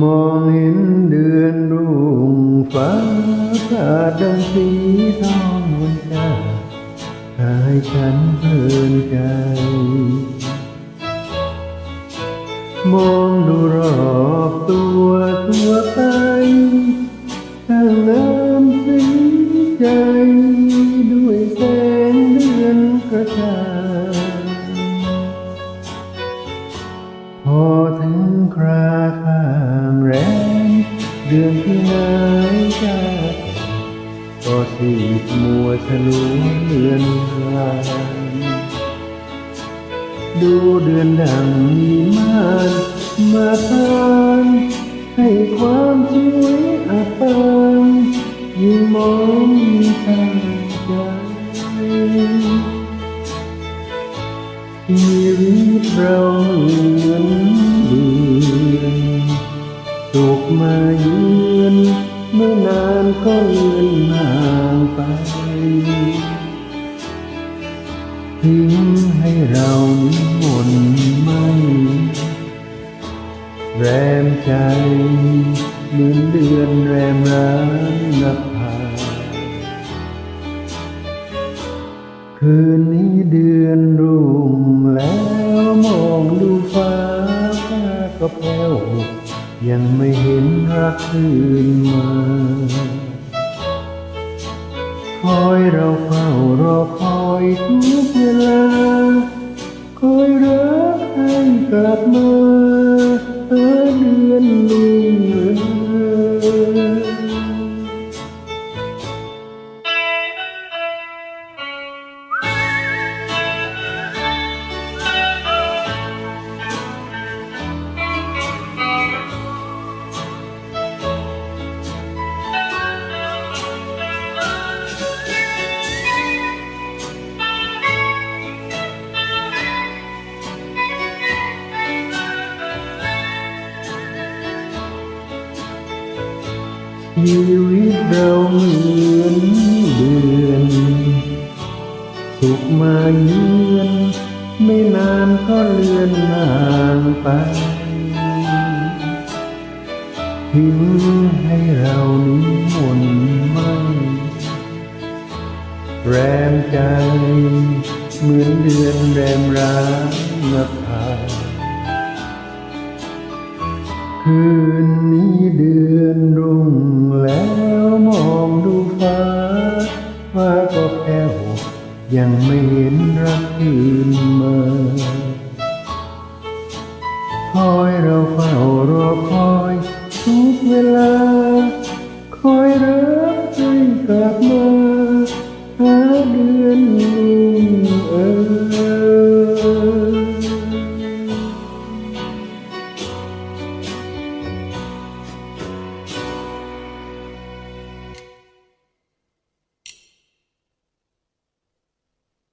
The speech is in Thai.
มองเห็นเดือนรุ่งฟ้าสาดดังสีทองบนจ้าพาให้ฉันเพลินใจ มองดูรอบตัวทั่วไปช่างงามสีใจด้วยแสงเดือนกระจาง พอถึงคราข้ามแรมเดือนที่นายจากก็สีดมัวทะลุเลือนลางดูเดือนดังมีมานมาทานให้ความสวยอาปางยิ่งมอง วิตเราเหมือนเดือนสุกมาเยือนเมื่อนานก็เลือนห่างไป ทิ้งให้เรานิมนต์ไม่แรมใจเหมือนเดือนแรมร้านนภาคืนนี้เดื ก็แผ้วยังไม่เห็นรักคืนมา คอยเราเฝ้ารอคอยทุกเวลา คอยรักให้กลับมา ชีวิตเราเหมือนเดือนสุขมาเยือนไม่นานก็เลือนห่างไปทิ้งให้เรานิมนไม่แรมใจ เหมือนเดือนแรมร้างนภาน คืนนี้เดือนรุ่งแล้วมองดูฟ้าฟ้าก็แผ่วยังไม่เห็นรักคืนมาคอยเราเฝ้ารอคอยทุกเวลา คอยรักให้กลับมาหาเดือนรุ่งเออ